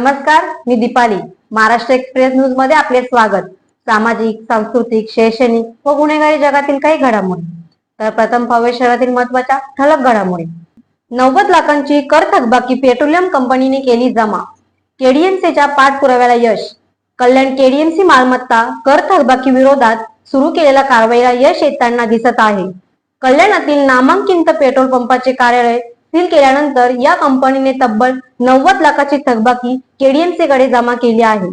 नमस्कार मी दीपाली. महाराष्ट्र एक्सप्रेस न्यूजमध्ये आपले स्वागत. सामाजिक सांस्कृतिक शैक्षणिक व गुन्हेगारी जगातील काही घडामोडी. तर प्रथम पावे शहरातील महत्त्वाच्या ठळक घडामोडी. नव्वद लाखांची कर थकबाकी पेट्रोलियम कंपनीने केली जमा. केडीएमसीच्या पाठपुराव्याला यश. कल्याण केडीएमसी मालमत्ता कर थकबाकी विरोधात सुरू केलेल्या कारवाईला यश येताना दिसत आहे. कल्याणातील नामांकित पेट्रोल पंपाचे कार्यालय सील केल्यानंतर या कंपनीने तब्बल नव्वद लाखाची थकबाकी केडीएमसी कडे जमा केली आहे.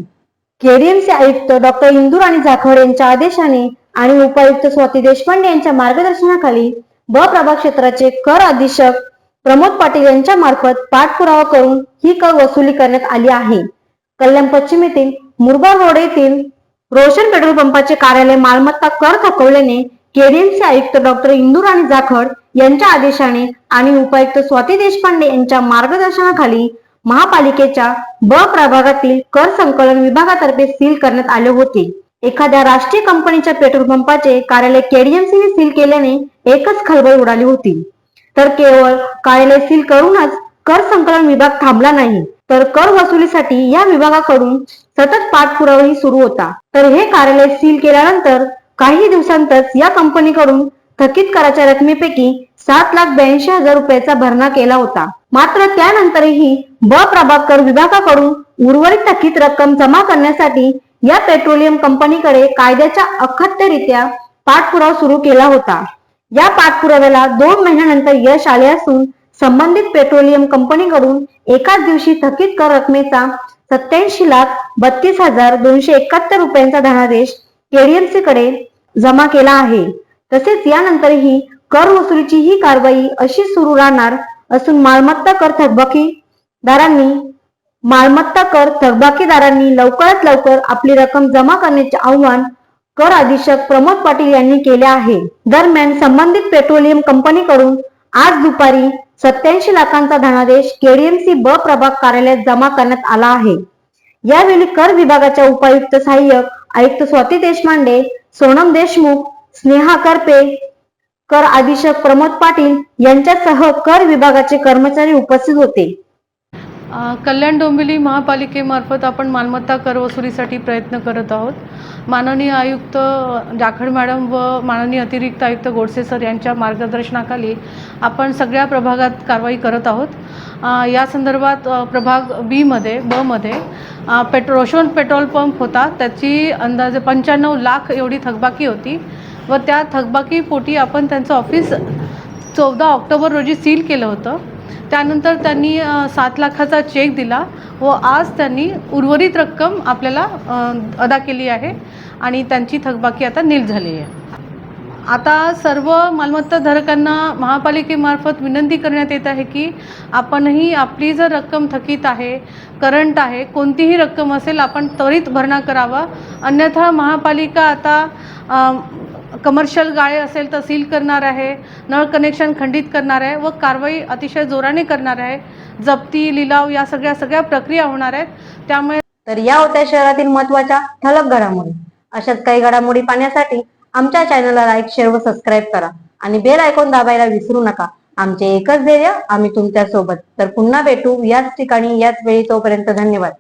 केडीएमसी आयुक्त डॉक्टर इंदूर आणि जाखड यांच्या आदेशाने आणि उपायुक्त स्वाती देशपांडे यांच्या मार्गदर्शनाखाली ब प्रभाग क्षेत्राचे कर अधीक्षक प्रमोद पाटील यांच्या मार्फत पाठपुरावा करून ही कर वसुली करण्यात आली आहे. कल्याण पश्चिम येथील मुरबाड रोड येथील रोशन पेट्रोल पंपाचे कार्यालय मालमत्ता कर थकवल्याने केडीएमसी आयुक्त डॉक्टर इंदुराणी जाखड यांच्या आदेशाने आणि उपायुक्त स्वाती देशपांडे यांच्या मार्गदर्शनाखाली महापालिकेच्या ब प्रभागातील कर संकलन विभागातर्फे सील करण्यात आले होते. एखाद्या राष्ट्रीय कंपनीच्या पेट्रोल पंपाचे कार्यालय केडीएमसीने सील केल्याने एकच खळबळ उडाली होती. तर केवळ कार्यालय सील करूनच कर संकलन विभाग थांबला नाही तर कर वसुलीसाठी या विभागाकडून सतत पाठपुरावाही सुरू होता. तर हे कार्यालय सील केल्यानंतर काही दिवसांतच या कंपनीकडून थकीत कराच्या रकमेपैकी सात लाख ब्याऐंशी हजार रुपयाचा भरणा केला होता. मात्र त्यानंतरही ब प्रभाग कर विभागाकडून उर्वरित थकीत रक्कम जमा करण्यासाठी या पेट्रोलियम कंपनीकडे कायद्याच्या अखत्यरित्या पाठपुरावा सुरू केला होता. या पाठपुराव्याला दोन महिन्यानंतर यश आले असून संबंधित पेट्रोलियम कंपनीकडून एकाच दिवशी थकीत कर रकमेचा सत्याऐंशी लाख बत्तीस हजार दोनशे एकाहत्तर रुपयांचा धनादेश केडीएमसी कडे जमा केला आहे. तसेच यानंतरही कर वसुलीची ही कारवाई अशी सुरू राहणार असून मालमत्ता कर थकबाकीदारांनी मालमत्ता कर थकबाकीदारांनी लवकरात लवकर आपली रक्कम जमा करण्याचे आवाहन कर अधीक्षक प्रमोद पाटील यांनी केले आहे. दरम्यान संबंधित पेट्रोलियम कंपनीकडून आज दुपारी सत्याऐंशी लाखांचा धनादेश केडीएमसी ब प्रभाग कार्यालयात जमा करण्यात आला आहे. यावेळी कर विभागाच्या उपायुक्त सहाय्यक आयुक्त स्वाती देशपांडे सोनम देशमुख स्नेहा करपे कर अधीक्षक प्रमोद पाटील यांच्यासह कर विभागाचे कर्मचारी उपस्थित होते. कल्याण डोंबिवली महापालिकेमार्फत आपण मालमत्ता कर वसुलीसाठी प्रयत्न करत आहोत. माननीय आयुक्त जाखड मॅडम व माननीय अतिरिक्त आयुक्त गोडसे सर यांच्या मार्गदर्शनाखाली आपण सगळ्या प्रभागात कारवाई करत आहोत. या संदर्भात प्रभाग बीमध्ये बमध्ये पेट्रो रोशन पेट्रोल पंप होता. त्याची अंदाजे पंच्याण्णव लाख एवढी थकबाकी होती व त्या थकबाकीपोटी आपण त्यांचं ऑफिस चौदा ऑक्टोबर रोजी सील केलं होतं. त्यानंतर त्यांनी सात लाखाचा चेक दिला व आज त्यांनी उर्वरित रक्कम आपल्याला अदा केली आहे आणि त्यांची थकबाकी आता नील झाली आहे. आता सर्व मालमत्ताधारकांना महापालिकेमार्फत विनंती करण्यात येत आहे की आपणही आपली जर रक्कम थकीत आहे करंट आहे कोणतीही रक्कम असेल आपण त्वरित भरणा करावा. अन्यथा महापालिका आता कमर्शियल गाळे असेल तर सील करणार आहे नळ कनेक्शन खंडित करणार आहे व कारवाई अतिशय जोराने करणार आहे. जप्ती लिलाव या सगळ्या सगळ्या प्रक्रिया होणार आहेत. त्यामुळे तर या होत्या शहरातील महत्त्वाच्या ठळक घडामोडी. अशाच काही घडामोडी पाहण्यासाठी आमच्या चॅनलला लाईक शेअर व सबस्क्राईब करा आणि बेल आयकॉन दाबायला विसरू नका. आमचे एकच ध्येय आम्ही तुमच्यासोबत तर पुन्हा भेटू याच ठिकाणी याच वेळी तोपर्यंत धन्यवाद.